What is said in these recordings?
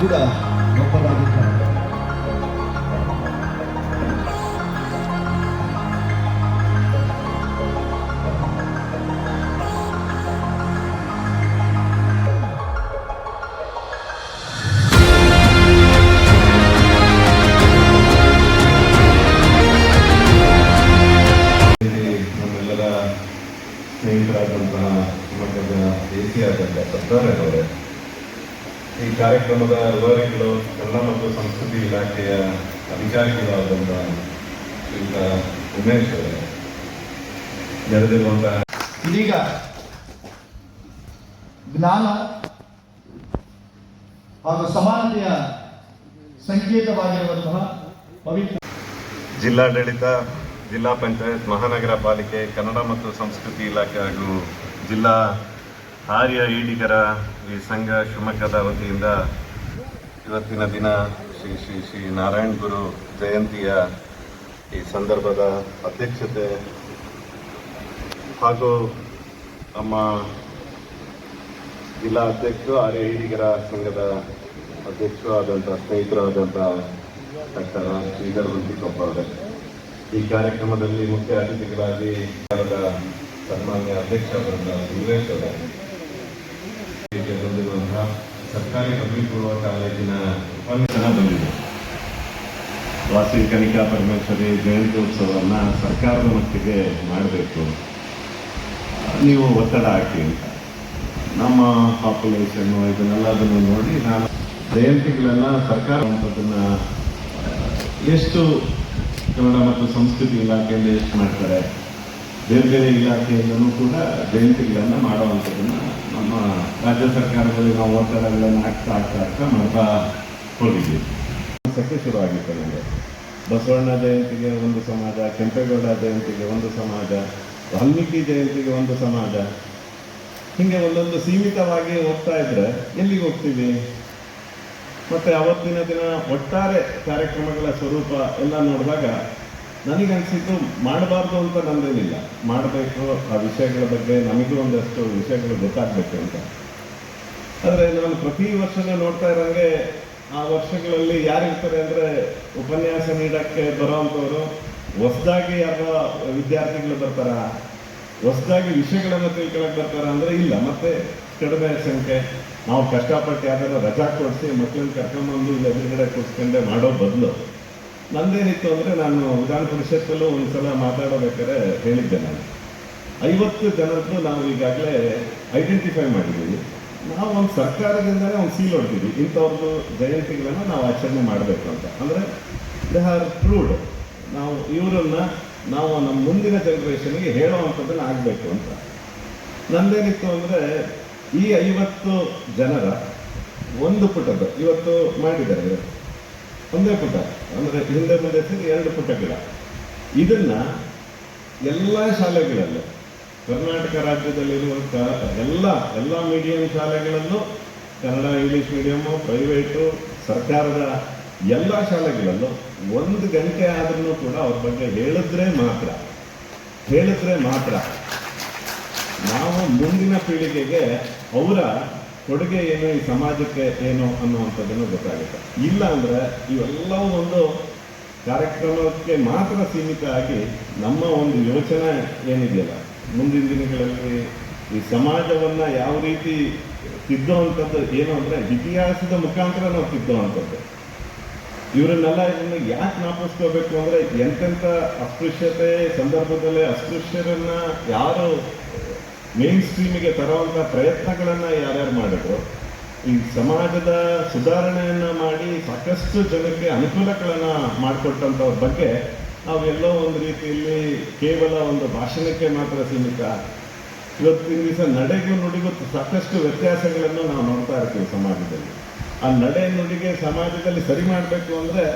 ಕೂಡ ಒಬ್ಬರಾಗಿದ್ದಾರೆ ಇಲ್ಲಿ ನಮ್ಮೆಲ್ಲರ ಸ್ನೇಹಿತರಾದಂತಹ ಶಿವಮೊಗ್ಗದ ಎ ಸಿ ಆದಂತಹ ಸತ್ತಾರವರೇ ಈ ಕಾರ್ಯಕ್ರಮದ ರೂವಾರಿಗಳು ಕನ್ನಡ ಮತ್ತು ಸಂಸ್ಕೃತಿ ಇಲಾಖೆಯ ಅಧಿಕಾರಿಗಳಾದಂತಹ ಶ್ರೀಯುತ ಉಮೇಶ್ ಅವರೇ. ನೆರೆದಿರುವಂತಹ ಇದೀಗ ಜ್ಞಾನ ಹಾಗೂ ಸಮಾನತೆಯ ಸಂಕೇತವಾಗಿರುವಂತಹ ಪವಿತ್ರ ಜಿಲ್ಲಾಡಳಿತ ಜಿಲ್ಲಾ ಪಂಚಾಯತ್ ಮಹಾನಗರ ಪಾಲಿಕೆ ಕನ್ನಡ ಮತ್ತು ಸಂಸ್ಕೃತಿ ಇಲಾಖೆ ಹಾಗೂ ಜಿಲ್ಲಾ ಆರ್ಯ ಈಡಿಗರ ಈ ಸಂಘ ಶಿವಮೊಗ್ಗದ ವತಿಯಿಂದ ಇವತ್ತಿನ ದಿನ ಶ್ರೀ ಶ್ರೀ ಶ್ರೀ ನಾರಾಯಣ ಗುರು ಜಯಂತಿಯ ಈ ಸಂದರ್ಭದ ಅಧ್ಯಕ್ಷತೆ ಹಾಗೂ ನಮ್ಮ ಜಿಲ್ಲಾ ಅಧ್ಯಕ್ಷರು, ಆರ್ಯ ಈಡಿಗರ ಸಂಘದ ಅಧ್ಯಕ್ಷರು ಆದಂಥ ಸ್ನೇಹಿತರು ಆದಂಥ ಡಾಕ್ಟರ್ ಶ್ರೀಧರ್ ಅವರೇ ಈ ಕಾರ್ಯಕ್ರಮದಲ್ಲಿ ಮುಖ್ಯ ಅತಿಥಿಗಳಾಗಿ ಸನ್ಮಾನ್ಯ ಅಧ್ಯಕ್ಷ ಅವರನ್ನು ಸುರೇಶ್ ಹೀಗೆ ಬಂದಿರುವಂತಹ ಸರ್ಕಾರಿ ಪದವಿ ಪೂರ್ವ ಕಾಲೇಜಿನ ಉಪನ್ಯಾಸನ ಬಂದಿದೆ. ವಾಸಿ ಕನಿಕಾ ಪರಮೇಶ್ವರಿ ಜಯಂತ್ಯೋತ್ಸವವನ್ನು ಸರ್ಕಾರದ ಮಟ್ಟಿಗೆ ಮಾಡಬೇಕು. ನೀವು ಒತ್ತಡ ಹಾಕಿ ಅಂತ. ನಮ್ಮ ಪಾಪ್ಯುಲೇಷನ್ನು ಇದನ್ನೆಲ್ಲದನ್ನು ನೋಡಿ ನಾನು ಜಯಂತಿಗಳೆಲ್ಲ ಸರ್ಕಾರ ಅಂಥದ್ದನ್ನು ಎಷ್ಟು ಕನ್ನಡ ಮತ್ತು ಸಂಸ್ಕೃತಿ ಇಲಾಖೆಯಿಂದ ಎಷ್ಟು ಮಾಡ್ತಾರೆ? ಬೇರೆ ಬೇರೆ ಇಲಾಖೆಯಿಂದಲೂ ಕೂಡ ಜಯಂತಿಗಳನ್ನು ಮಾಡುವಂಥದ್ದನ್ನು ನಮ್ಮ ರಾಜ್ಯ ಸರ್ಕಾರದಲ್ಲಿ ನಾವು ಒತ್ತಡಗಳನ್ನು ಹಾಕ್ತಾ ಹಾಕ್ತಾ ಹಾಕ್ತಾ ಮಾಡ್ತಾ ಹೋಗಿದ್ದೀವಿ. ಸಕ್ಕೆ ಶುರುವಾಗಿತ್ತು ನನಗೆ ಬಸವಣ್ಣ ಜಯಂತಿಗೆ ಒಂದು ಸಮಾಜ, ಕೆಂಪೇಗೌಡ ಜಯಂತಿಗೆ ಒಂದು ಸಮಾಜ, ವಾಲ್ಮೀಕಿ ಜಯಂತಿಗೆ ಒಂದು ಸಮಾಜ, ಹೀಗೆ ಒಂದೊಂದು ಸೀಮಿತವಾಗಿ ಹೋಗ್ತಾ ಇದ್ರೆ ಎಲ್ಲಿಗೆ ಹೋಗ್ತೀವಿ? ಮತ್ತೆ ಅವತ್ತಿನ ದಿನ ಒಟ್ಟಾರೆ ಕಾರ್ಯಕ್ರಮಗಳ ಸ್ವರೂಪ ಎಲ್ಲ ನೋಡಿದಾಗ ನನಗನ್ಸಿದ್ದು ಮಾಡಬಾರ್ದು ಅಂತ ನಂದೇನಿಲ್ಲ. ಮಾಡಬೇಕು, ಆ ವಿಷಯಗಳ ಬಗ್ಗೆ ನಮಗೂ ಒಂದಷ್ಟು ವಿಷಯಗಳು ಗೊತ್ತಾಗಬೇಕು ಅಂತ. ಆದರೆ ನಾನು ಪ್ರತಿ ವರ್ಷನೂ ನೋಡ್ತಾ ಇರೋಂಗೆ ಆ ವರ್ಷಗಳಲ್ಲಿ ಯಾರಿರ್ತಾರೆ ಅಂದರೆ ಉಪನ್ಯಾಸ ನೀಡೋಕ್ಕೆ ಬರೋವಂಥವ್ರು ಹೊಸದಾಗಿ ಯಾರೋ ವಿದ್ಯಾರ್ಥಿಗಳು ಬರ್ತಾರ? ಹೊಸದಾಗಿ ವಿಷಯಗಳನ್ನು ತಿಳ್ಕೊಳಕ್ ಬರ್ತಾರ ಅಂದರೆ ಇಲ್ಲ. ಮತ್ತೆ ಕಡಿಮೆ ಸಂಖ್ಯೆ, ನಾವು ಕಷ್ಟಪಟ್ಟು ಯಾವ್ದಾದ್ರು ರಜಾ ಕೊಡಿಸಿ ಮಕ್ಕಳನ್ನ ಕರ್ಕೊಂಬಂದು ಇಲ್ಲಿ ಎದುರುಗಡೆ ಕೂರಿಸ್ಕೊಂಡೆ ಮಾಡೋ ಬದಲು. ನಂದೇನಿತ್ತು ಅಂದರೆ ನಾನು ವಿಧಾನ ಪರಿಷತ್ತಲ್ಲೂ ಒಂದ್ಸಲ ಮಾತಾಡಬೇಕಾದ್ರೆ ಹೇಳಿದ್ದೆ ನಾನು. ಐವತ್ತು ಜನರದ್ದು ನಾವು ಈಗಾಗಲೇ ಐಡೆಂಟಿಫೈ ಮಾಡಿದ್ದೀವಿ. ನಾವು ಒಂದು ಸರ್ಕಾರದಿಂದಲೇ ಒಂದು ಸೀಲ್ ಹೊಡ್ತೀವಿ ಇಂಥವ್ರದ್ದು ಜಯಂತಿಗಳನ್ನು ನಾವು ಆಚರಣೆ ಮಾಡಬೇಕು ಅಂತ. ಅಂದರೆ ದೇ ಆರ್ ಪ್ರೂಡ್ ನಾವು ಇವರನ್ನು ನಾವು ನಮ್ಮ ಮುಂದಿನ ಜನ್ರೇಷನ್ಗೆ ಹೇಳುವಂಥದ್ದನ್ನು ಆಗಬೇಕು ಅಂತ. ನಂದೇನಿತ್ತು ಅಂದರೆ ಈ ಐವತ್ತು ಜನರ ಒಂದು ಪುಟದ ಇವತ್ತು ಮಾಡಿದ್ದಾರೆ. ಒಂದೇ ಪುಟ, ಅಂದರೆ ಹಿಂದೆ ಮುಂದೆ ಎರಡು ಎರಡು ಪುಟಗಳ ಇದನ್ನು ಎಲ್ಲ ಶಾಲೆಗಳಲ್ಲೂ, ಕರ್ನಾಟಕ ರಾಜ್ಯದಲ್ಲಿರುವಂಥ ಎಲ್ಲ ಎಲ್ಲ ಮೀಡಿಯಂ ಶಾಲೆಗಳಲ್ಲೂ ಕನ್ನಡ, ಇಂಗ್ಲೀಷ್ ಮೀಡಿಯಮ್ಮು ಪ್ರೈವೇಟು ಸರ್ಕಾರದ ಎಲ್ಲ ಶಾಲೆಗಳಲ್ಲೂ ಒಂದು ಗಂಟೆ ಆದ್ರೂ ಕೂಡ ಅವ್ರ ಬಗ್ಗೆ ಹೇಳಿದ್ರೆ ಮಾತ್ರ ಹೇಳಿದ್ರೆ ಮಾತ್ರ. ನಾವು ಮುಂದಿನ ಪೀಳಿಗೆಗೆ ಅವರ ಕೊಡುಗೆ ಏನು, ಈ ಸಮಾಜಕ್ಕೆ ಏನು ಅನ್ನುವಂಥದ್ದನ್ನು ಗೊತ್ತಾಗುತ್ತೆ. ಇಲ್ಲ ಅಂದರೆ ಇವೆಲ್ಲವೂ ಒಂದು ಕಾರ್ಯಕ್ರಮಕ್ಕೆ ಮಾತ್ರ ಸೀಮಿತ ಆಗಿ ನಮ್ಮ ಒಂದು ಯೋಚನೆ ಏನಿದೆಯಲ್ಲ, ಮುಂದಿನ ದಿನಗಳಲ್ಲಿ ಈ ಸಮಾಜವನ್ನು ಯಾವ ರೀತಿ ತಿದ್ದುವಂಥದ್ದು ಏನು ಅಂದರೆ ಇತಿಹಾಸದ ಮುಖಾಂತರ ನಾವು ತಿದ್ದುವಂಥದ್ದು ಇವರನ್ನೆಲ್ಲ ಇದನ್ನು ಯಾಕೆ ಜ್ಞಾಪಿಸ್ಕೋಬೇಕು ಅಂದರೆ ಎಂತೆಂಥ ಅಸ್ಪೃಶ್ಯತೆ ಸಂದರ್ಭದಲ್ಲಿ ಅಸ್ಪೃಶ್ಯರನ್ನ ಯಾರು ಮೇನ್ ಸ್ಟ್ರೀಮಿಗೆ ತರುವಂಥ ಪ್ರಯತ್ನಗಳನ್ನ ಯಾರ್ಯಾರು ಮಾಡಿದ್ರು? ಈ ಸಮಾಜದ ಸುಧಾರಣೆಯನ್ನು ಮಾಡಿ ಸಾಕಷ್ಟು ಜನಕ್ಕೆ ಅನುಕೂಲಗಳನ್ನು ಮಾಡಿಕೊಟ್ಟಂಥವ್ರ ಬಗ್ಗೆ ನಾವೆಲ್ಲೋ ಒಂದು ರೀತಿಯಲ್ಲಿ ಕೇವಲ ಒಂದು ಭಾಷಣಕ್ಕೆ ಮಾತ್ರ ಸೀಮಿತ. ಇವತ್ತಿನ ದಿವಸ ನಡೆಗೂ ನುಡಿಗೂ ಸಾಕಷ್ಟು ವ್ಯತ್ಯಾಸಗಳನ್ನು ನಾವು ನೋಡ್ತಾ ಇರ್ತೀವಿ ಸಮಾಜದಲ್ಲಿ. ಆ ನಡೆ ನುಡಿಗೆ ಸಮಾಜದಲ್ಲಿ ಸರಿ ಮಾಡಬೇಕು ಅಂದರೆ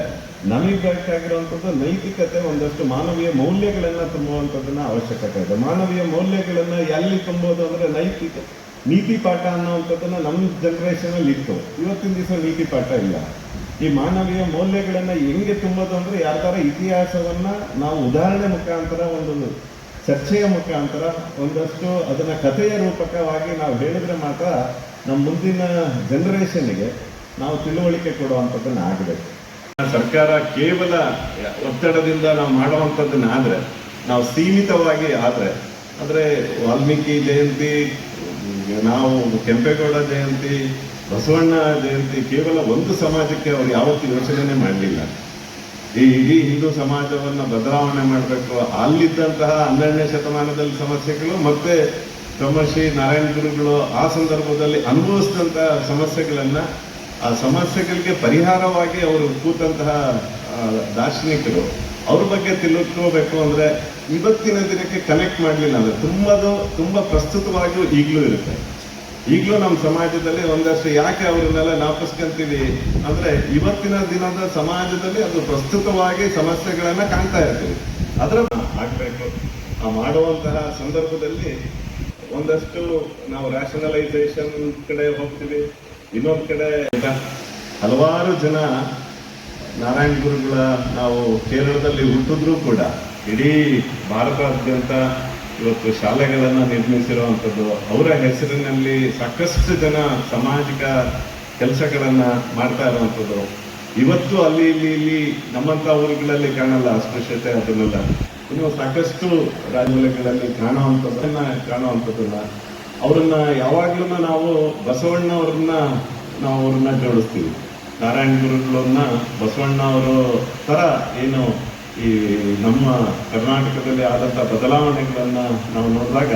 ನಮಗೆ ಬೇಕಾಗಿರುವಂಥದ್ದು ನೈತಿಕತೆ ಒಂದಷ್ಟು ಮಾನವೀಯ ಮೌಲ್ಯಗಳನ್ನ ತುಂಬುವಂಥದ್ದನ್ನ ಅವಶ್ಯಕತೆ ಇದೆ. ಮಾನವೀಯ ಮೌಲ್ಯಗಳನ್ನ ಎಲ್ಲಿ ತುಂಬೋದು ಅಂದರೆ ನೈತಿಕ, ನೀತಿ ಪಾಠ ಅನ್ನೋವಂಥದ್ದನ್ನು ನಮ್ಮ ಜನರೇಷನ್ ಅಲ್ಲಿ ಇತ್ತು. ಇವತ್ತಿನ ದಿವಸ ನೀತಿ ಪಾಠ ಇಲ್ಲ. ಈ ಮಾನವೀಯ ಮೌಲ್ಯಗಳನ್ನ ಹೆಂಗೆ ತುಂಬೋದು ಅಂದ್ರೆ ಥರ ಇತಿಹಾಸವನ್ನ ನಾವು ಉದಾಹರಣೆ ಮುಖಾಂತರ ಒಂದೊಂದು ಚರ್ಚೆಯ ಮುಖಾಂತರ ಒಂದಷ್ಟು ಅದನ್ನ ಕಥೆಯ ರೂಪಕವಾಗಿ ನಾವು ಹೇಳಿದ್ರೆ ಮಾತ್ರ ನಮ್ಮ ಮುಂದಿನ ಜನರೇಷನ್ಗೆ ನಾವು ತಿಳುವಳಿಕೆ ಕೊಡುವಂಥದ್ದನ್ನು ಆಗಬೇಕು. ಸರ್ಕಾರ ಕೇವಲ ಒತ್ತಡದಿಂದ ನಾವು ಮಾಡುವಂಥದ್ದನ್ನು ಆದರೆ, ನಾವು ಸೀಮಿತವಾಗಿ ಆದರೆ ಅಂದರೆ ವಾಲ್ಮೀಕಿ ಜಯಂತಿ, ನಾವು ಕೆಂಪೇಗೌಡ ಜಯಂತಿ, ಬಸವಣ್ಣ ಜಯಂತಿ ಕೇವಲ ಒಂದು ಸಮಾಜಕ್ಕೆ ಅವರು ಯಾವತ್ತೂ ಯೋಚನೆ ಮಾಡಲಿಲ್ಲ. ಈ ಇಡೀ ಹಿಂದೂ ಸಮಾಜವನ್ನು ಬದಲಾವಣೆ ಮಾಡಬೇಕು. ಅಲ್ಲಿದ್ದಂತಹ ಹನ್ನೆರಡನೇ ಶತಮಾನದಲ್ಲಿ ಸಮಸ್ಯೆಗಳು ಮತ್ತೆ ಬ್ರಹ್ಮಶ್ರೀ ನಾರಾಯಣ ಗುರುಗಳು ಆ ಸಂದರ್ಭದಲ್ಲಿ ಅನುಭವಿಸಿದಂತಹ ಸಮಸ್ಯೆಗಳನ್ನ ಆ ಸಮಸ್ಯೆಗಳಿಗೆ ಪರಿಹಾರವಾಗಿ ಅವರು ಕೂತಂತಹ ದಾರ್ಶನಿಕರು, ಅವ್ರ ಬಗ್ಗೆ ತಿಳ್ಕೋಬೇಕು ಅಂದ್ರೆ ಇವತ್ತಿನ ದಿನಕ್ಕೆ ಕನೆಕ್ಟ್ ಮಾಡಲಿಲ್ಲ ಅಂದ್ರೆ ತುಂಬದು, ತುಂಬಾ ಪ್ರಸ್ತುತವಾಗಿಯೂ ಈಗಲೂ ಇರುತ್ತೆ. ಈಗಲೂ ನಮ್ಮ ಸಮಾಜದಲ್ಲಿ ಒಂದಷ್ಟು ಯಾಕೆ ಅವರನ್ನೆಲ್ಲ ನಾಪಿಸ್ಕೊಂತೀವಿ ಅಂದ್ರೆ ಇವತ್ತಿನ ದಿನದ ಸಮಾಜದಲ್ಲಿ ಅದು ಪ್ರಸ್ತುತವಾಗಿ ಸಮಸ್ಯೆಗಳನ್ನ ಕಾಣ್ತಾ ಇರ್ತೀವಿ. ಅದರ ಆಗ್ಬೇಕು. ಆ ಮಾಡುವಂತಹ ಸಂದರ್ಭದಲ್ಲಿ ಒಂದಷ್ಟು ನಾವು ರ್ಯಾಷನಲೈಸೇಷನ್ ಕಡೆ ಹೋಗ್ತೀವಿ. ಇನ್ನೊಂದ್ ಕಡೆ ಹಲವಾರು ಜನ ನಾರಾಯಣ ಗುರುಗಳ ನಾವು ಕೇರಳದಲ್ಲಿ ಹುಟ್ಟಿದ್ರೂ ಕೂಡ ಇಡೀ ಭಾರತಾದ್ಯಂತ ಇವತ್ತು ಶಾಲೆಗಳನ್ನ ನಿರ್ಮಿಸಿರುವಂಥದ್ದು, ಅವರ ಹೆಸರಿನಲ್ಲಿ ಸಾಕಷ್ಟು ಜನ ಸಾಮಾಜಿಕ ಕೆಲಸಗಳನ್ನು ಮಾಡ್ತಾ ಇರುವಂಥದ್ದು. ಇವತ್ತು ಅಲ್ಲಿ, ಇಲ್ಲಿ ಇಲ್ಲಿ ನಮ್ಮಂತ ಊರುಗಳಲ್ಲಿ ಕಾಣಲ್ಲ, ಅಸ್ಪೃಶ್ಯತೆ ಅದನ್ನೆಲ್ಲ. ಇನ್ನು ಸಾಕಷ್ಟು ರಾಜ್ಯಗಳಲ್ಲಿ ಕಾಣುವಂಥದ್ದನ್ನು ಕಾಣುವಂಥದ್ದನ್ನ ಅವರನ್ನ ಯಾವಾಗ್ಲೂ ನಾವು ಬಸವಣ್ಣ ಅವ್ರನ್ನ ನಾವು ಅವ್ರನ್ನ ಜೋಡಿಸ್ತೀವಿ. ನಾರಾಯಣ ಗುರುಗಳನ್ನ ಬಸವಣ್ಣ ಅವರು ತರ ಏನು ಈ ನಮ್ಮ ಕರ್ನಾಟಕದಲ್ಲಿ ಆದಂತ ಬದಲಾವಣೆಗಳನ್ನ ನಾವು ನೋಡಿದಾಗ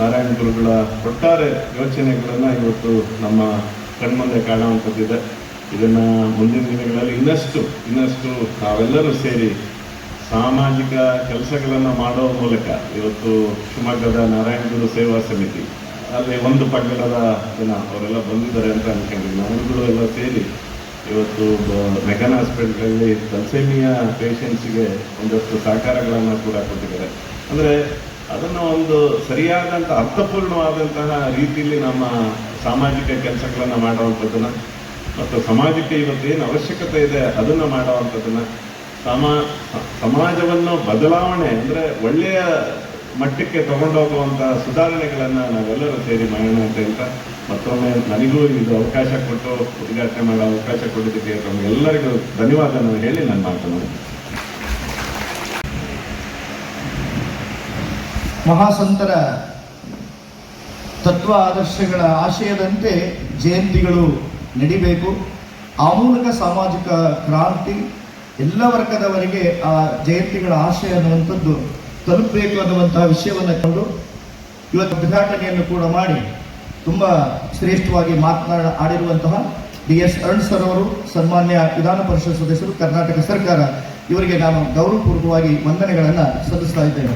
ನಾರಾಯಣ ಗುರುಗಳ ಒಟ್ಟಾರೆ ಯೋಚನೆಗಳನ್ನ ಇವತ್ತು ನಮ್ಮ ಕಣ್ಮುಂದೆ ಕಾಣುವಂಥದ್ದಿದೆ. ಇದನ್ನ ಮುಂದಿನ ದಿನಗಳಲ್ಲಿ ಇನ್ನಷ್ಟು ಇನ್ನಷ್ಟು ನಾವೆಲ್ಲರೂ ಸೇರಿ ಸಾಮಾಜಿಕ ಕೆಲಸಗಳನ್ನ ಮಾಡೋ ಮೂಲಕ ಇವತ್ತು ಶಿವಮೊಗ್ಗದ ನಾರಾಯಣ ಗುರು ಸೇವಾ ಸಮಿತಿ ಅಲ್ಲಿ ಒಂದು ಪಟ್ಟಣದ ಜನ ಅವರೆಲ್ಲ ಬಂದಿದ್ದಾರೆ ಅಂತ ಅನ್ಕೊಂಡಿದ್ದೀನಿ ನಾವುಗಳು ಎಲ್ಲ ಸೇರಿ ಇವತ್ತು ಮೆಗನ್ ಹಾಸ್ಪಿಟ್ಲಲ್ಲಿ ತಲ್ಸೇಮಿಯಾ ಪೇಷಂಟ್ಸ್ಗೆ ಒಂದಷ್ಟು ಸಹಕಾರಗಳನ್ನು ಕೂಡ ಕೊಟ್ಟಿದ್ದಾರೆ. ಅಂದರೆ ಅದನ್ನು ಒಂದು ಸರಿಯಾದಂಥ ಅರ್ಥಪೂರ್ಣವಾದಂತಹ ರೀತಿಯಲ್ಲಿ ನಮ್ಮ ಸಾಮಾಜಿಕ ಕೆಲಸಗಳನ್ನು ಮಾಡುವಂಥದ್ದನ್ನು ಮತ್ತು ಸಮಾಜಕ್ಕೆ ಇವತ್ತೇನು ಅವಶ್ಯಕತೆ ಇದೆ ಅದನ್ನು ಮಾಡುವಂಥದ್ದನ್ನು ಸಮಾ, ಸಮಾಜವನ್ನು ಬದಲಾವಣೆ ಅಂದರೆ ಒಳ್ಳೆಯ ಮಟ್ಟಕ್ಕೆ ತಗೊಂಡೋಗುವಂಥ ಸುಧಾರಣೆಗಳನ್ನ ನಾವೆಲ್ಲರೂ ಸೇರಿ ಮಾಡೋಣ ಅಂತ ಹೇಳ್ತಾ, ಮತ್ತೊಮ್ಮೆ ನನಗೂ ಇದು ಅವಕಾಶ ಕೊಟ್ಟು ಉದ್ಘಾಟನೆ ಮಾಡೋ ಅವಕಾಶ ಕೊಟ್ಟಿದ್ದಕ್ಕೆ ಎಲ್ಲರಿಗೂ ಧನ್ಯವಾದ ಹೇಳಿ ನಾನು ಮಾತನಾಡ ಮಹಾಸಂತರ ತತ್ವ ಆದರ್ಶಗಳ ಆಶಯದಂತೆ ಜಯಂತಿಗಳು ನಡಿಬೇಕು. ಆ ಮೂಲಕ ಸಾಮಾಜಿಕ ಕ್ರಾಂತಿ, ಎಲ್ಲ ವರ್ಗದವರಿಗೆ ಆ ಜಯಂತಿಗಳ ಆಶಯ ಅನ್ನುವಂಥದ್ದು ತಲುಪಬೇಕು ಅನ್ನುವಂತಹ ವಿಷಯವನ್ನು ಕಂಡು ಇವತ್ತು ಉದ್ಘಾಟನೆಯನ್ನು ಕೂಡ ಮಾಡಿ ತುಂಬ ಶ್ರೇಷ್ಠವಾಗಿ ಮಾತನಾಡ ಆಡಿರುವಂತಹ ಡಿ ಎಸ್ ಅರುಣ್ ಸರ್ ಅವರು, ಸನ್ಮಾನ್ಯ ವಿಧಾನ ಪರಿಷತ್ ಸದಸ್ಯರು, ಕರ್ನಾಟಕ ಸರ್ಕಾರ, ಇವರಿಗೆ ನಾನು ಗೌರವಪೂರ್ವಕವಾಗಿ ವಂದನೆಗಳನ್ನು ಸಲ್ಲಿಸ್ತಾ ಇದ್ದೇನೆ.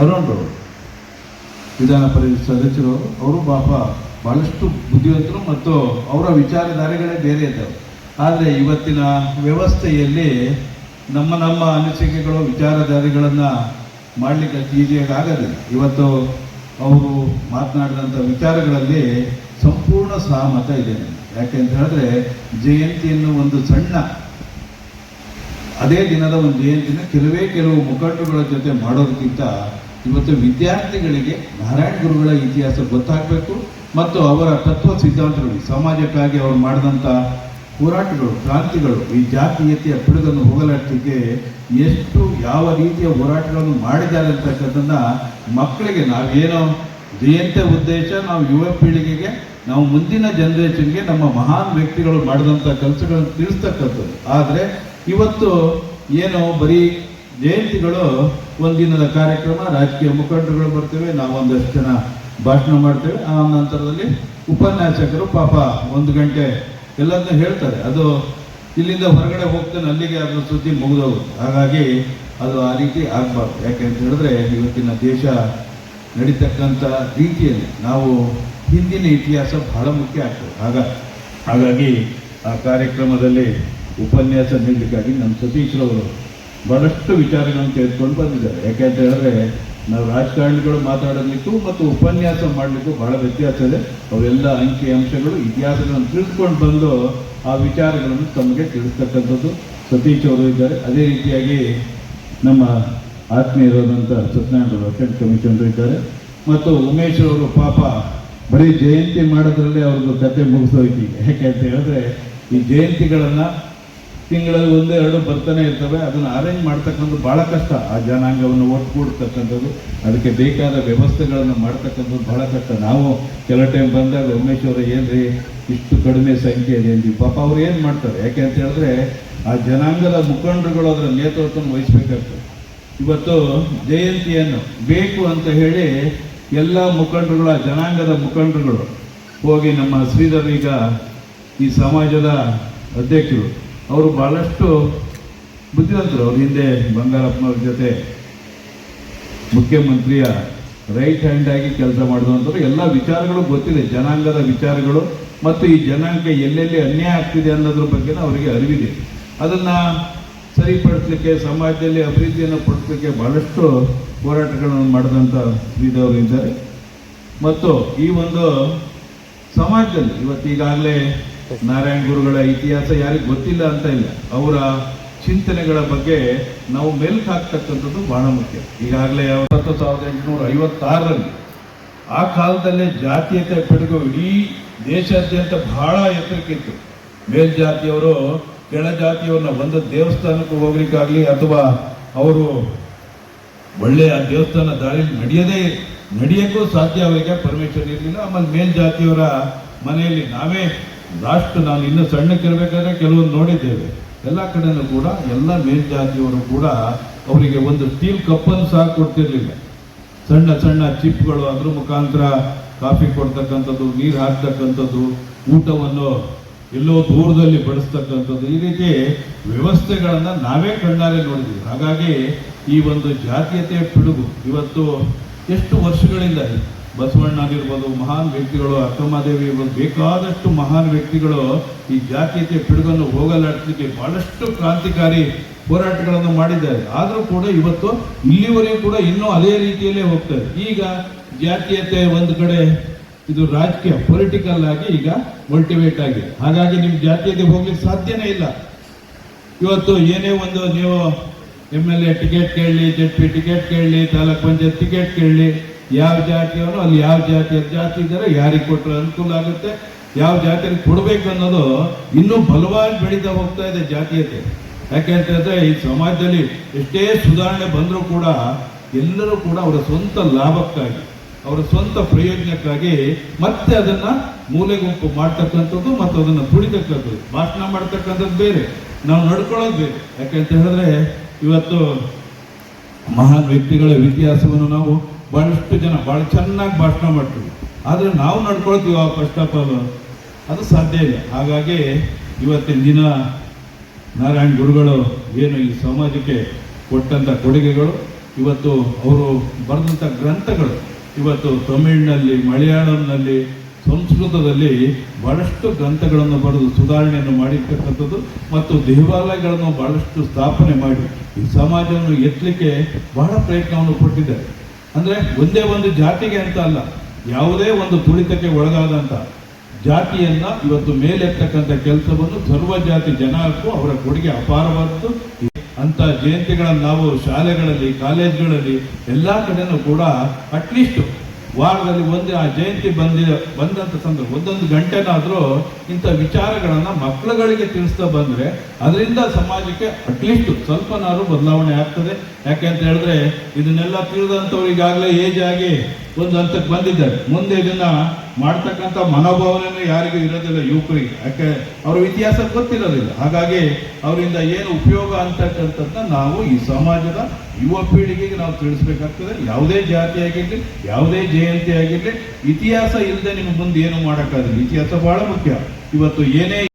ಅರುಣ್ರು ವಿಧಾನ ಪರಿಷತ್ ಸದಸ್ಯರು, ಅವರು ಪಾಪ ಬಹಳಷ್ಟು ಬುದ್ಧಿವಂತರು ಮತ್ತು ಅವರ ವಿಚಾರಧಾರೆಗಳೇ ಬೇರೆ ಇದ್ದವು. ಆದರೆ ಇವತ್ತಿನ ವ್ಯವಸ್ಥೆಯಲ್ಲಿ ನಮ್ಮ ನಮ್ಮ ಅನಿಸಿಕೆಗಳು, ವಿಚಾರಧಾರೆಗಳನ್ನು ಮಾಡಲಿಕ್ಕೆ ಅಷ್ಟು ಈಸಿಯಾಗಿ ಆಗೋದಿಲ್ಲ ಇವತ್ತು ಅವರು ಮಾತನಾಡಿದಂಥ ವಿಚಾರಗಳಲ್ಲಿ ಸಂಪೂರ್ಣ ಸಹಮತ ಇದೆ. ಯಾಕೆ ಅಂತ ಹೇಳಿದ್ರೆ ಜಯಂತಿಯನ್ನು ಒಂದು ಸಣ್ಣ, ಅದೇ ದಿನದ ಒಂದು ಜಯಂತಿನ ಕೆಲವೇ ಕೆಲವು ಮುಖಂಡರುಗಳ ಜೊತೆ ಮಾಡೋದಕ್ಕಿಂತ ಇವತ್ತು ವಿದ್ಯಾರ್ಥಿಗಳಿಗೆ, ನಾರಾಯಣ ಗುರುಗಳ ಇತಿಹಾಸ ಗೊತ್ತಾಗಬೇಕು ಮತ್ತು ಅವರ ತತ್ವ ಸಿದ್ಧಾಂತಗಳು, ಸಮಾಜಕ್ಕಾಗಿ ಅವರು ಮಾಡಿದಂಥ ಹೋರಾಟಗಳು, ಕ್ರಾಂತಿಗಳು, ಈ ಜಾತೀಯತೆಯ ಪಿಡುಗನ್ನು ಹೋಗಲಾಡಿಸಲಿಕ್ಕೆ ಎಷ್ಟು, ಯಾವ ರೀತಿಯ ಹೋರಾಟಗಳನ್ನು ಮಾಡಿದ್ದಾರೆ ಅಂತಕ್ಕಂಥದ್ದನ್ನು ಮಕ್ಕಳಿಗೆ ನಾವೇನೋ ಜಯಂತಿ ಉದ್ದೇಶ, ನಾವು ಯುವ ಪೀಳಿಗೆಗೆ, ನಾವು ಮುಂದಿನ ಜನ್ರೇಷನ್ಗೆ ನಮ್ಮ ಮಹಾನ್ ವ್ಯಕ್ತಿಗಳು ಮಾಡಿದಂಥ ಕೆಲಸಗಳನ್ನು ತಿಳಿಸ್ತಕ್ಕಂಥದ್ದು. ಆದರೆ ಇವತ್ತು ಏನು ಬರೀ ಜಯಂತಿಗಳು, ಒಂದಿನದ ಕಾರ್ಯಕ್ರಮ, ರಾಜಕೀಯ ಮುಖಂಡರುಗಳು ಬರ್ತೇವೆ, ನಾವು ಒಂದಷ್ಟು ಜನ ಭಾಷಣ ಮಾಡ್ತೇವೆ. ಆ ನಂತರದಲ್ಲಿ ಉಪನ್ಯಾಸಕರು ಪಾಪ ಒಂದು ಗಂಟೆ ಎಲ್ಲದನ್ನೂ ಹೇಳ್ತಾರೆ. ಅದು ಇಲ್ಲಿಂದ ಹೊರಗಡೆ ಹೋಗ್ತಾನೆ, ಅಲ್ಲಿಗೆ ಅದರ ಸುದ್ದಿ ಮುಗಿದೋಗುತ್ತೆ. ಹಾಗಾಗಿ ಅದು ಆ ರೀತಿ ಆಗಬಾರ್ದು. ಯಾಕೆ ಅಂತ ಹೇಳಿದ್ರೆ, ಇವತ್ತಿನ ದೇಶ ನಡೀತಕ್ಕಂಥ ರೀತಿಯಲ್ಲಿ ನಾವು ಹಿಂದಿನ ಇತಿಹಾಸ ಬಹಳ ಮುಖ್ಯ ಆಗ್ತದೆ. ಆಗ ಹಾಗಾಗಿ ಆ ಕಾರ್ಯಕ್ರಮದಲ್ಲಿ ಉಪನ್ಯಾಸ ನೀಡಲಿಕ್ಕಾಗಿ ನಮ್ಮ ಸತೀಶ್ರವರು ಬಹಳಷ್ಟು ವಿಚಾರಗಳನ್ನು ತೆಗೆದುಕೊಂಡು ಬಂದಿದ್ದಾರೆ. ಯಾಕೆ ಅಂತ ಹೇಳಿದ್ರೆ ನಾವು ರಾಜಕಾರಣಿಗಳು ಮಾತಾಡೋದಕ್ಕೂ ಮತ್ತು ಉಪನ್ಯಾಸ ಮಾಡಲಿಕ್ಕೂ ಬಹಳ ವ್ಯತ್ಯಾಸ ಇದೆ. ಅವೆಲ್ಲ ಅಂಕಿ ಅಂಶಗಳು, ಇತಿಹಾಸಗಳನ್ನು ತಿಳಿದುಕೊಂಡು ಬಂದು ಆ ವಿಚಾರಗಳನ್ನು ತಮಗೆ ತಿಳಿಸ್ತಕ್ಕಂಥದ್ದು. ಸತೀಶ್ ಅವರು ಇದ್ದಾರೆ. ಅದೇ ರೀತಿಯಾಗಿ ನಮ್ಮ ಆತ್ಮೀಯರಾದಂಥ ಸತ್ಯನಾರಾಯಣ ಅಟೆಂಡ್ ಕಮಿಷನರು ಇದ್ದಾರೆ. ಮತ್ತು ಉಮೇಶ್ ಅವರು ಪಾಪ ಬರೀ ಜಯಂತಿ ಮಾಡೋದ್ರಲ್ಲೇ ಅವ್ರದ್ದು ಕತೆ ಮುಗಿಸೋಯ್ತು ಯಾಕೆ ಅಂತ ಹೇಳಿದ್ರೆ, ಈ ಜಯಂತಿಗಳನ್ನ ತಿಂಗಳಲ್ಲಿ ಒಂದು ಎರಡು ಬರ್ತಾನೆ ಇರ್ತವೆ, ಅದನ್ನು ಅರೇಂಜ್ ಮಾಡ್ತಕ್ಕಂಥದ್ದು ಬಹಳ ಕಷ್ಟ. ಆ ಜನಾಂಗವನ್ನು ಒಟ್ಟುಗೂಡ್ತಕ್ಕಂಥದ್ದು, ಅದಕ್ಕೆ ಬೇಕಾದ ವ್ಯವಸ್ಥೆಗಳನ್ನು ಮಾಡ್ತಕ್ಕಂಥದ್ದು ಬಹಳ ಕಷ್ಟ. ನಾವು ಕೆಲ ಟೈಮ್ ಬಂದಾಗ ಉಮೇಶ್ ಅವರು, ಏನ್ರಿ ಇಷ್ಟು ಕಡಿಮೆ ಸಂಖ್ಯೆ ಇದೆ ಅಂದ್ವಿ. ಪಾಪ ಅವ್ರು ಏನು ಮಾಡ್ತಾರೆ? ಯಾಕೆ ಅಂತ ಹೇಳಿದ್ರೆ, ಆ ಜನಾಂಗದ ಮುಖಂಡರುಗಳು ಅದರ ನೇತೃತ್ವವನ್ನು ವಹಿಸ್ಬೇಕಾಗ್ತದೆ. ಇವತ್ತು ಜಯಂತಿಯನ್ನು ಬೇಕು ಅಂತ ಹೇಳಿ ಎಲ್ಲ ಮುಖಂಡರುಗಳ ಜನಾಂಗದ ಮುಖಂಡರುಗಳು ಹೋಗಿ ನಮ್ಮ ಶ್ರೀಧರ್ ಈಗ ಈ ಸಮಾಜದ ಅಧ್ಯಕ್ಷರು. ಅವರು ಬಹಳಷ್ಟು ಬುದ್ಧಿವಂತರು. ಅವ್ರ ಹಿಂದೆ ಬಂಗಾರಪ್ಪನವ್ರ ಜೊತೆ ಮುಖ್ಯಮಂತ್ರಿಯ ರೈಟ್ ಹ್ಯಾಂಡ್ ಆಗಿ ಕೆಲಸ ಮಾಡಿದಂಥವ್ರು ಎಲ್ಲ ವಿಚಾರಗಳು ಗೊತ್ತಿದೆ. ಜನಾಂಗದ ವಿಚಾರಗಳು ಮತ್ತು ಈ ಜನಾಂಗ ಎಲ್ಲೆಲ್ಲಿ ಅನ್ಯಾಯ ಆಗ್ತಿದೆ ಅನ್ನೋದ್ರ ಬಗ್ಗೆ ಅವರಿಗೆ ಅರಿವಿದೆ. ಅದನ್ನು ಸರಿಪಡಿಸಲಿಕ್ಕೆ, ಸಮಾಜದಲ್ಲಿ ಅಭಿವೃದ್ಧಿಯನ್ನು ಪಡಿಸಲಿಕ್ಕೆ ಬಹಳಷ್ಟು ಹೋರಾಟಗಳನ್ನು ಮಾಡಿದಂಥ ಶ್ರೀದವರು ಇದ್ದಾರೆ. ಮತ್ತು ಈ ಒಂದು ಸಮಾಜದಲ್ಲಿ ಇವತ್ತು ಈಗಾಗಲೇ ನಾರಾಯಣ ಗುರುಗಳ ಇತಿಹಾಸ ಯಾರಿಗೂ ಗೊತ್ತಿಲ್ಲ ಅಂತ ಇಲ್ಲ. ಅವರ ಚಿಂತನೆಗಳ ಬಗ್ಗೆ ನಾವು ಮೆಲ್ಕು ಹಾಕ್ತಕ್ಕಂಥದ್ದು ಬಹಳ ಮುಖ್ಯ. ಈಗಾಗಲೇ ಅವತ್ತು ಸಾವಿರದ ಎಂಟುನೂರ ಐವತ್ತಾರರಲ್ಲಿ ಆ ಕಾಲದಲ್ಲೇ ಜಾತೀಯತೆ ಪಿಡುಗು ಇಡೀ ದೇಶಾದ್ಯಂತ ಬಹಳ ಎತ್ತರಕ್ಕಿತ್ತು. ಮೇಲ್ಜಾತಿಯವರು ಕೆಳ ಜಾತಿಯವ್ರನ್ನ ಒಂದು ದೇವಸ್ಥಾನಕ್ಕೆ ಹೋಗ್ಲಿಕ್ಕಾಗಲಿ ಅಥವಾ ಅವರು ಒಳ್ಳೆಯ ದೇವಸ್ಥಾನ ದಾಳಿ ನಡೆಯದೇ ನಡೆಯೋಕ್ಕೂ ಸಾಧ್ಯ ಅವರಿಗೆ ಪರ್ಮಿಷನ್ ಇರಲಿಲ್ಲ. ಆಮೇಲೆ ಮೇಲ್ಜಾತಿಯವರ ಮನೆಯಲ್ಲಿ ನಾವೇ ಲಾಸ್ಟ್ ನಾನು ಇನ್ನೂ ಸಣ್ಣಕ್ಕಿರಬೇಕಾದ್ರೆ ಕೆಲವೊಂದು ನೋಡಿದ್ದೇವೆ. ಎಲ್ಲ ಕಡೆನೂ ಕೂಡ ಎಲ್ಲ ಮೇಲ್ಜಾತಿಯವರು ಕೂಡ ಅವರಿಗೆ ಒಂದು ಸ್ಟೀಲ್ ಕಪ್ಪನ್ನು ಸಹ ಕೊಡ್ತಿರ್ಲಿಲ್ಲ. ಸಣ್ಣ ಸಣ್ಣ ಚಿಪ್ಗಳು ಅದ್ರ ಮುಖಾಂತರ ಕಾಫಿ ಕೊಡ್ತಕ್ಕಂಥದ್ದು, ನೀರು ಹಾಕ್ತಕ್ಕಂಥದ್ದು, ಊಟವನ್ನು ಎಲ್ಲೋ ದೂರದಲ್ಲಿ ಬಡಿಸ್ತಕ್ಕಂಥದ್ದು, ಈ ರೀತಿ ವ್ಯವಸ್ಥೆಗಳನ್ನು ನಾವೇ ಕಣ್ಣಾರೆ ನೋಡಿದ್ವಿ. ಹಾಗಾಗಿ ಈ ಒಂದು ಜಾತೀಯತೆಯ ಪಿಡುಗು ಇವತ್ತು ಎಷ್ಟು ವರ್ಷಗಳಿಂದ ಬಸವಣ್ಣ ಆಗಿರ್ಬೋದು ಮಹಾನ್ ವ್ಯಕ್ತಿಗಳು, ಅಕ್ಕಮಹಾದೇವಿ ಇರ್ಬೋದು, ಬೇಕಾದಷ್ಟು ಮಹಾನ್ ವ್ಯಕ್ತಿಗಳು ಈ ಜಾತೀಯತೆ ಪಿಡುಗನ್ನು ಹೋಗಲಾಡಿಸಲಿಕ್ಕೆ ಬಹಳಷ್ಟು ಕ್ರಾಂತಿಕಾರಿ ಹೋರಾಟಗಳನ್ನು ಮಾಡಿದ್ದಾರೆ. ಆದರೂ ಕೂಡ ಇವತ್ತು ಇಲ್ಲಿವರೆಗೂ ಕೂಡ ಇನ್ನೂ ಅದೇ ರೀತಿಯಲ್ಲೇ ಹೋಗ್ತಾರೆ. ಈಗ ಜಾತೀಯತೆ ಒಂದು ಕಡೆ, ಇದು ರಾಜಕೀಯ ಪೊಲಿಟಿಕಲ್ ಆಗಿ ಈಗ ಮಲ್ಟಿವೇಟ್ ಆಗಿದೆ. ಹಾಗಾಗಿ ನಿಮ್ಮ ಜಾತೀಯತೆ ಹೋಗ್ಲಿಕ್ಕೆ ಸಾಧ್ಯನೇ ಇಲ್ಲ. ಇವತ್ತು ಏನೇ ಒಂದು ನೀವು ಎಂ ಎಲ್ ಎ ಟಿಕೆಟ್ ಕೇಳಲಿ ಜೆಡ್ ಪಿ ಟಿಕೆಟ್ ಕೇಳಲಿ, ತಾಲೂಕ್ ಪಂಚಾಯತ್ ಟಿಕೆಟ್ ಕೇಳಲಿ ಯಾವ ಜಾತಿಯವನು ಅಲ್ಲಿ ಯಾವ ಜಾತಿಯ ಜಾತಿ ಇದ್ದಾರೆ ಯಾರಿಗೆ ಕೊಟ್ಟರೆ ಅನುಕೂಲ ಆಗುತ್ತೆ. ಯಾವ ಜಾತಿಯಲ್ಲಿ ಕೊಡಬೇಕು ಅನ್ನೋದು ಇನ್ನೂ ಬಲವಾಗಿ ಬೆಳೀತಾ ಹೋಗ್ತಾ ಇದೆ ಜಾತೀಯತೆ ಯಾಕೆ ಅಂತ ಈ ಸಮಾಜದಲ್ಲಿ ಎಷ್ಟೇ ಸುಧಾರಣೆ ಬಂದರೂ ಕೂಡ ಎಲ್ಲರೂ ಕೂಡ ಅವರ ಸ್ವಂತ ಲಾಭಕ್ಕಾಗಿ, ಅವರ ಸ್ವಂತ ಪ್ರಯೋಜನಕ್ಕಾಗಿ ಮತ್ತೆ ಅದನ್ನ ಮೂಲೆ ಗುಂಪು ಮಾಡ್ತಕ್ಕಂಥದ್ದು ಮತ್ತು ಅದನ್ನು ತುಳಿತಕ್ಕಂಥದ್ದು ಭಾಷಣ ಮಾಡ್ತಕ್ಕಂಥದ್ದು ಬೇರೆ, ನಾವು ನಡ್ಕೊಳ್ಳೋದು ಬೇರೆ. ಯಾಕೆಂತ ಹೇಳಿದ್ರೆ ಇವತ್ತು ಮಹಾನ್ ವ್ಯಕ್ತಿಗಳ ಇತಿಹಾಸವನ್ನು ನಾವು ಬಹಳಷ್ಟು ಜನ ಬಹಳ ಚೆನ್ನಾಗಿ ಭಾಷಣ ಮಾಡ್ತೀವಿ ಆದರೆ ನಾವು ನಡ್ಕೊಳ್ತೀವಿ ಆ ಫಸ್ಟ್ ಆಫ್ ಆಲ್ ಅದು ಸಾಧ್ಯ ಇಲ್ಲ. ಹಾಗಾಗಿ ಇವತ್ತಿನ ದಿನ ನಾರಾಯಣ ಗುರುಗಳು ಏನು ಈ ಸಮಾಜಕ್ಕೆ ಕೊಟ್ಟಂಥ ಕೊಡುಗೆಗಳು, ಇವತ್ತು ಅವರು ಬರೆದಂಥ ಗ್ರಂಥಗಳು, ಇವತ್ತು ತಮಿಳಿನಲ್ಲಿ, ಮಲಯಾಳಂನಲ್ಲಿ, ಸಂಸ್ಕೃತದಲ್ಲಿ ಬಹಳಷ್ಟು ಗ್ರಂಥಗಳನ್ನು ಬರೆದು ಸುಧಾರಣೆಯನ್ನು ಮಾಡಿರ್ತಕ್ಕಂಥದ್ದು ಮತ್ತು ದೇವಾಲಯಗಳನ್ನು ಬಹಳಷ್ಟು ಸ್ಥಾಪನೆ ಮಾಡಿ ಈ ಸಮಾಜವನ್ನು ಎತ್ತಲಿಕ್ಕೆ ಬಹಳ ಪ್ರಯತ್ನವನ್ನು ಕೊಟ್ಟಿದ್ದಾರೆ. ಅಂದರೆ ಒಂದೇ ಒಂದು ಜಾತಿಗೆ ಅಂತ ಅಲ್ಲ, ಯಾವುದೇ ಒಂದು ತುಳಿತಕ್ಕೆ ಒಳಗಾದಂಥ ಜಾತಿಯನ್ನ ಇವತ್ತು ಮೇಲೆತ್ತಕ್ಕಂಥ ಕೆಲಸವನ್ನು ಸರ್ವ ಜಾತಿ ಜನಕ್ಕೂ ಅವರ ಕೊಡುಗೆ ಅಪಾರವಾದ್ದು. ಅಂತ ಜಯಂತಿಗಳನ್ನು ನಾವು ಶಾಲೆಗಳಲ್ಲಿ, ಕಾಲೇಜುಗಳಲ್ಲಿ ಎಲ್ಲ ಕಡೆನೂ ಕೂಡ ಅಟ್ಲೀಸ್ಟ್ ವಾರದಲ್ಲಿ ಒಂದು ಆ ಜಯಂತಿ ಬಂದಿ ಬಂದಂಥ ಸಂದರ್ಭ ಒಂದೊಂದು ಗಂಟೆನಾದರೂ ಇಂಥ ವಿಚಾರಗಳನ್ನು ಮಕ್ಕಳುಗಳಿಗೆ ತಿಳಿಸ್ತಾ ಬಂದರೆ ಅದರಿಂದ ಸಮಾಜಕ್ಕೆ ಅಟ್ಲೀಸ್ಟ್ ಸ್ವಲ್ಪನಾದ್ರೂ ಬದಲಾವಣೆ ಆಗ್ತದೆ. ಯಾಕೆ ಅಂತ ಹೇಳಿದ್ರೆ ಇದನ್ನೆಲ್ಲ ತಿಳಿದಂಥವ್ರು ಈಗಾಗಲೇ ಏಜ್ ಆಗಿ ಒಂದು ಹಂತಕ್ಕೆ ಬಂದಿದ್ದಾರೆ. ಮುಂದೆ ಇದನ್ನ ಮಾಡ್ತಕ್ಕಂಥ ಮನೋಭಾವನೆ ಯಾರಿಗೂ ಇರೋದಿಲ್ಲ ಯುವಕರಿಗೆ. ಯಾಕೆ? ಅವ್ರ ಇತಿಹಾಸ ಗೊತ್ತಿರೋದಿಲ್ಲ. ಹಾಗಾಗಿ ಅವರಿಂದ ಏನು ಉಪಯೋಗ ಅಂತಕ್ಕಂಥದ್ದನ್ನ ನಾವು ಈ ಸಮಾಜದ ಯುವ ಪೀಳಿಗೆಗೆ ನಾವು ತಿಳಿಸ್ಬೇಕಾಗ್ತದೆ. ಯಾವುದೇ ಜಾತಿ ಆಗಿರಲಿ, ಯಾವುದೇ ಜಯಂತಿ ಆಗಿರಲಿ, ಇತಿಹಾಸ ಇಲ್ಲದೆ ನಿಮ್ಗೆ ಮುಂದೆ ಏನು ಮಾಡೋಕ್ಕಾಗಲ್ಲ. ಇತಿಹಾಸ ಬಹಳ ಮುಖ್ಯ. ಇವತ್ತು ಏನೇ